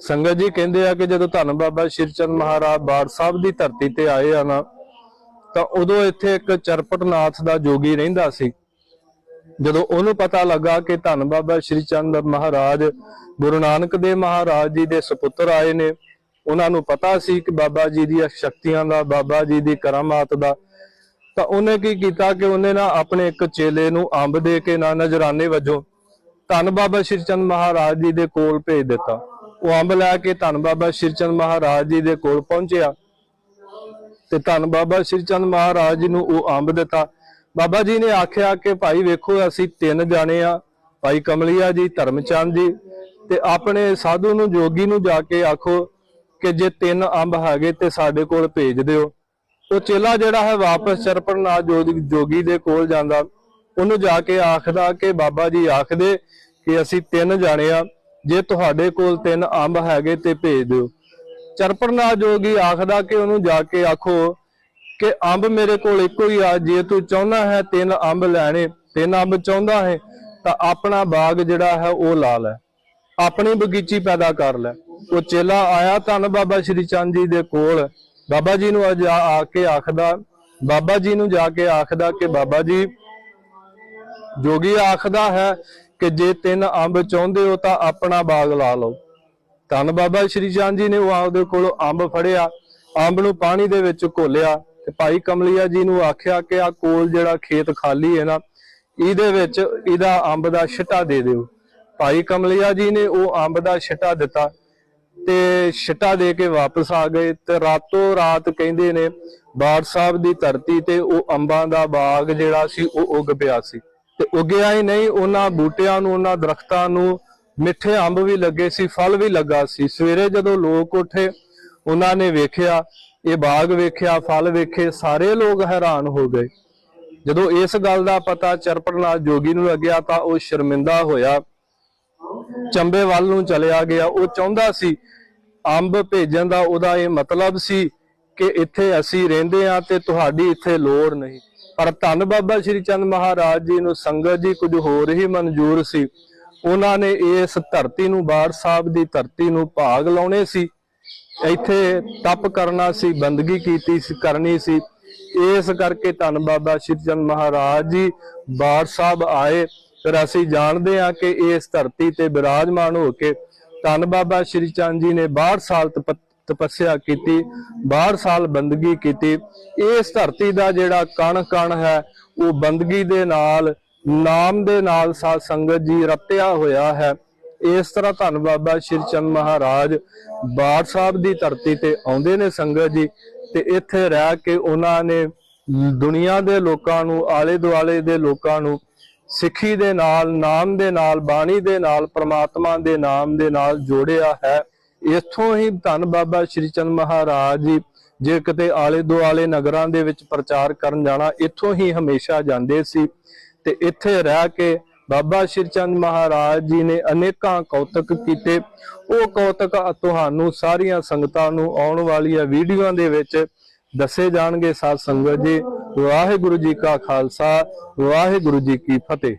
ਸੰਗਤ ਜੀ ਕਹਿੰਦੇ ਆ ਕਿ ਜਦੋਂ ਧੰਨ ਬਾਬਾ ਸ਼੍ਰੀਚੰਦ ਮਹਾਰਾਜ ਬਾੜ ਸਾਹਿਬ ਦੀ ਧਰਤੀ ਤੇ ਆਏ ਆ ਨਾ, ਤਾਂ ਉਦੋਂ ਇੱਥੇ ਇੱਕ ਚਰਪਟਨਾਥ ਦਾ ਜੋਗੀ ਰਹਿੰਦਾ ਸੀ। ਜਦੋਂ ਉਹਨੂੰ ਪਤਾ ਲੱਗਾ ਕਿ ਧੰਨ ਬਾਬਾ ਸ੍ਰੀ ਚੰਦ ਮਹਾਰਾਜ ਗੁਰੂ ਨਾਨਕ ਦੇਵ ਮਹਾਰਾਜ ਜੀ ਦੇ ਸੁਪੁੱਤਰ ਆਏ ਨੇ, ਉਹਨਾਂ ਨੂੰ ਪਤਾ ਸੀ ਕਿ ਬਾਬਾ ਜੀ ਦੀਆਂ ਸ਼ਕਤੀਆਂ ਦਾ, ਬਾਬਾ ਜੀ ਦੀ ਕਰਾਮਾਤ ਦਾ। ਤਾਂ ਉਹਨੇ ਕੀ ਕੀਤਾ ਕਿ ਉਹਨੇ ਨਾ ਆਪਣੇ ਇੱਕ ਚੇਲੇ ਨੂੰ ਅੰਬ ਦੇ ਕੇ ਨਾ ਨਜ਼ਰਾਨੇ ਵਜੋਂ ਧੰਨ ਬਾਬਾ ਸ੍ਰੀ ਚੰਦ ਮਹਾਰਾਜ ਜੀ ਦੇ ਕੋਲ ਭੇਜ ਦਿੱਤਾ। ਉਹ ਅੰਬ ਲੈ ਕੇ ਧੰਨ ਬਾਬਾ ਸ਼੍ਰੀਚੰਦ ਮਹਾਰਾਜ ਜੀ ਦੇ ਕੋਲ ਪਹੁੰਚਿਆ। ਤੇ ਧੰਨ ਬਾਬਾ ਸ਼੍ਰੀਚੰਦ ਮਹਾਰਾਜ ਜੀ ਨੂੰ ਉਹ ਅੰਬ ਦਿੱਤਾ। ਬਾਬਾ ਜੀ ਨੇ ਆਖਿਆ ਕਿ ਭਾਈ ਵੇਖੋ, ਅਸੀਂ ਤਿੰਨ ਜਾਣੇ ਆ, ਭਾਈ ਕਮਲੀਆ ਜੀ, ਧਰਮਚੰਦ ਜੀ, ਤੇ ਆਪਣੇ ਸਾਧੂ ਨੂੰ, ਜੋਗੀ ਨੂੰ ਜਾ ਕੇ ਆਖੋ ਕਿ ਜੇ ਤਿੰਨ ਅੰਬ ਹੈਗੇ ਤੇ ਸਾਡੇ ਕੋਲ ਭੇਜ ਦਿਓ। ਉਹ ਚੇਲਾ ਜਿਹੜਾ ਹੈ ਵਾਪਸ ਚਰਪੜਨਾਥ ਜੋਗੀ ਦੇ ਕੋਲ ਜਾਂਦਾ। ਉਹਨੂੰ ਜਾ ਕੇ ਆਖਦਾ ਕਿ ਬਾਬਾ ਜੀ ਆਖਦੇ ਕਿ ਅਸੀਂ ਤਿੰਨ ਜਾਣੇ ਆ। ਜੇ ਤੁਹਾਡੇ ਕੋਲ ਤਿੰਨ ਅੰਬ ਹੈਗੇ ਤੇ ਭੇਜ ਦਿਓ। ਚਰਪੜਨਾਥ ਜੋਗੀ ਆਖਦਾ ਕਿ ਉਹਨੂੰ ਜਾ ਕੇ ਆਖੋ ਕਿ ਅੰਬ ਮੇਰੇ ਕੋਲ ਇੱਕੋ ਹੀ ਆ, ਜੇ ਤੂੰ ਚਾਹੁੰਦਾ ਹੈ ਤਿੰਨ ਅੰਬ ਲੈਣੇ, ਤਿੰਨ ਅੰਬ ਚਾਹੁੰਦਾ ਹੈ, ਤਾਂ ਆਪਣਾ ਬਾਗ ਜਿਹੜਾ ਹੈ ਉਹ ਲਾ ਲੈ। ਆਪਣੀ ਬਗੀਚੀ ਪੈਦਾ ਕਰ ਲੈ। ਉਹ ਚੇਲਾ ਆਇਆ ਧੰਨ ਬਾਬਾ ਸ਼੍ਰੀ ਚੰਦ ਜੀ ਦੇ ਕੋਲ। ਬਾਬਾ ਜੀ ਨੂੰ ਅੱਜ ਆ ਕੇ ਆਖਦਾ, ਬਾਬਾ ਜੀ ਨੂੰ ਜਾ ਕੇ ਆਖਦਾ ਕਿ ਬਾਬਾ ਜੀ, ਜੋਗੀ ਆਖਦਾ ਹੈ ਕਿ ਜੇ ਤਿੰਨ ਅੰਬ ਚਾਹੁੰਦੇ ਹੋ ਤਾਂ ਆਪਣਾ ਬਾਗ ਲਾ ਲਓ। ਧੰਨ ਬਾਬਾ ਸ਼੍ਰੀ ਚੰਦ ਜੀ ਨੇ ਉਹ ਆਪਦੇ ਕੋਲੋਂ ਅੰਬ ਫੜਿਆ, ਅੰਬ ਨੂੰ ਪਾਣੀ ਦੇ ਵਿੱਚ ਘੋਲਿਆ ਤੇ ਭਾਈ ਕਮਲਿਆ ਜੀ ਨੂੰ ਆਖਿਆ ਕਿ ਆ ਕੋਲ ਜਿਹੜਾ ਖੇਤ ਖਾਲੀ ਹੈ ਨਾ, ਇਹਦੇ ਵਿੱਚ ਇਹਦਾ ਅੰਬ ਦਾ ਛਿੱਟਾ ਦੇ ਦਿਓ। ਭਾਈ ਕਮਲਿਆ ਜੀ ਨੇ ਉਹ ਅੰਬ ਦਾ ਛਿੱਟਾ ਦਿੱਤਾ ਤੇ ਛਿੱਟਾ ਦੇ ਕੇ ਵਾਪਸ ਆ ਗਏ ਤੇ ਰਾਤੋਂ ਰਾਤ ਕਹਿੰਦੇ ਨੇ, ਬਾੜ ਸਾਹਿਬ ਦੀ ਧਰਤੀ ਤੇ ਉਹ ਅੰਬਾਂ ਦਾ ਬਾਗ ਜਿਹੜਾ ਸੀ ਉਹ ਉੱਗ ਪਿਆ ਸੀ। ਤੇ ਉੱਗਿਆ ਹੀ ਨਹੀਂ, ਉਹਨਾਂ ਬੂਟਿਆਂ ਨੂੰ, ਉਹਨਾਂ ਦਰਖਤਾਂ ਨੂੰ, ਮਿੱਠੇ ਅੰਬ ਵੀ ਲੱਗੇ ਸੀ, ਫਲ ਵੀ ਲੱਗਾ ਸੀ। ਸਵੇਰੇ ਜਦੋਂ ਲੋਕ ਉੱਠੇ, ਉਹਨਾਂ ਨੇ ਵੇਖਿਆ, ਇਹ ਬਾਗ ਵੇਖਿਆ, ਫਲ ਵੇਖੇ, ਸਾਰੇ ਲੋਕ ਹੈਰਾਨ ਹੋ ਗਏ। ਜਦੋਂ ਇਸ ਗੱਲ ਦਾ ਪਤਾ ਚਰਪੜਨਾਥ ਜੋਗੀ ਨੂੰ ਲੱਗਿਆ ਤਾਂ ਉਹ ਸ਼ਰਮਿੰਦਾ ਹੋਇਆ। ਚੰਬੇ ਵੱਲ ਨੂੰ ਚਲਿਆ ਗਿਆ। ਉਹ ਚਾਹੁੰਦਾ ਸੀ, ਅੰਬ ਭੇਜਣ ਦਾ ਉਹਦਾ ਇਹ ਮਤਲਬ ਸੀ ਕਿ ਇੱਥੇ ਅਸੀਂ ਰਹਿੰਦੇ ਆ ਤੇ ਤੁਹਾਡੀ ਇੱਥੇ ਲੋੜ ਨਹੀਂ। ਪਰ ਧੰਨ ਬਾਬਾ ਸ਼੍ਰੀ ਚੰਦ ਮਹਾਰਾਜ ਜੀ ਨੂੰ ਸੰਗਤ ਜੀ ਕੁਝ ਹੋਰ ਹੀ ਮਨਜ਼ੂਰ ਸੀ। ਉਹਨਾਂ ਨੇ ਇਸ ਧਰਤੀ ਨੂੰ ਬਾੜ ਸਾਹਿਬ ਦੀ ਧਰਤੀ ਨੂੰ ਭਾਗ ਲਾਉਣੇ ਸੀ। ਇੱਥੇ ਤਪ ਕਰਨਾ ਸੀ, ਬੰਦਗੀ ਕੀਤੀ ਸੀ, ਕਰਨੀ ਸੀ। ਇਸ ਕਰਕੇ ਧੰਨ ਬਾਬਾ ਸ਼੍ਰੀ ਚੰਦ ਮਹਾਰਾਜ ਜੀ ਬਾੜ ਸਾਹਿਬ ਆਏ। ਫਿਰ ਅਸੀਂ ਜਾਣਦੇ ਹਾਂ ਕਿ ਇਸ ਧਰਤੀ ਤੇ ਬਿਰਾਜਮਾਨ ਹੋ ਕੇ ਧੰਨ ਬਾਬਾ ਸ਼੍ਰੀ ਚੰਦ ਜੀ ਨੇ 62 ਸਾਲ ਤਪ- ਤਪੱਸਿਆ ਕੀਤੀ 62 ਸਾਲ ਬੰਦਗੀ ਕੀਤੀ, ਇਸ ਧਰਤੀ ਦਾ ਜਿਹੜਾ ਕਣ ਕਣ ਹੈ, ਉਹ ਬੰਦਗੀ ਦੇ ਨਾਲ, ਨਾਮ ਦੇ ਨਾਲ ਸਾਧ ਸੰਗਤ ਜੀ ਰਤਿਆ ਹੋਇਆ ਹੈ। ਇਸ ਤਰ੍ਹਾਂ ਧੰਨ ਬਾਬਾ ਸ਼੍ਰੀ ਚੰਦ ਮਹਾਰਾਜ ਬਾੜ ਸਾਹਿਬ ਦੀ ਧਰਤੀ ਤੇ ਆਉਂਦੇ ਨੇ ਸੰਗਤ ਜੀ, ਤੇ ਇੱਥੇ ਰਹਿ ਕੇ ਉਹਨਾਂ ਨੇ ਦੁਨੀਆ ਦੇ ਲੋਕਾਂ ਨੂੰ ਆਲੇ ਦੁਆਲੇ ਦੇ ਲੋਕਾਂ ਨੂੰ, ਸਿੱਖੀ ਦੇ ਨਾਲ, ਨਾਮ ਦੇ ਨਾਲ, ਬਾਣੀ ਦੇ ਨਾਲ, ਪ੍ਰਮਾਤਮਾ ਦੇ ਨਾਮ ਦੇ ਨਾਲ ਜੋੜਿਆ ਹੈ। ਇੱਥੋਂ ਹੀ ਧੰਨ ਬਾਬਾ ਸ਼੍ਰੀ ਚੰਦ ਮਹਾਰਾਜ ਜੀ, ਜੇ ਕਿਤੇ ਆਲੇ ਦੁਆਲੇ ਨਗਰਾਂ ਦੇ ਵਿੱਚ ਪ੍ਰਚਾਰ ਕਰਨ ਜਾਣਾ, ਇੱਥੋਂ ਹੀ ਹਮੇਸ਼ਾ ਜਾਂਦੇ ਸੀ। ਤੇ ਇੱਥੇ ਰਹਿ ਕੇ ਬਾਬਾ ਸ਼੍ਰੀ ਚੰਦ ਮਹਾਰਾਜ ਜੀ ਨੇ ਅਨੇਕਾਂ ਕੌਤਕ ਕੀਤੇ। ਉਹ ਕੌਤਕ ਤੁਹਾਨੂੰ ਸਾਰੀਆਂ ਸੰਗਤਾਂ ਨੂੰ ਆਉਣ ਵਾਲੀਆਂ ਵੀਡੀਓਆਂ ਦੇ ਵਿੱਚ ਦੱਸੇ ਜਾਣਗੇ। ਸਾਧ ਸੰਗਤ ਜੀ, ਵਾਹਿਗੁਰੂ ਜੀ ਕਾ ਖਾਲਸਾ, ਵਾਹਿਗੁਰੂ ਜੀ ਕੀ ਫਤਿਹ।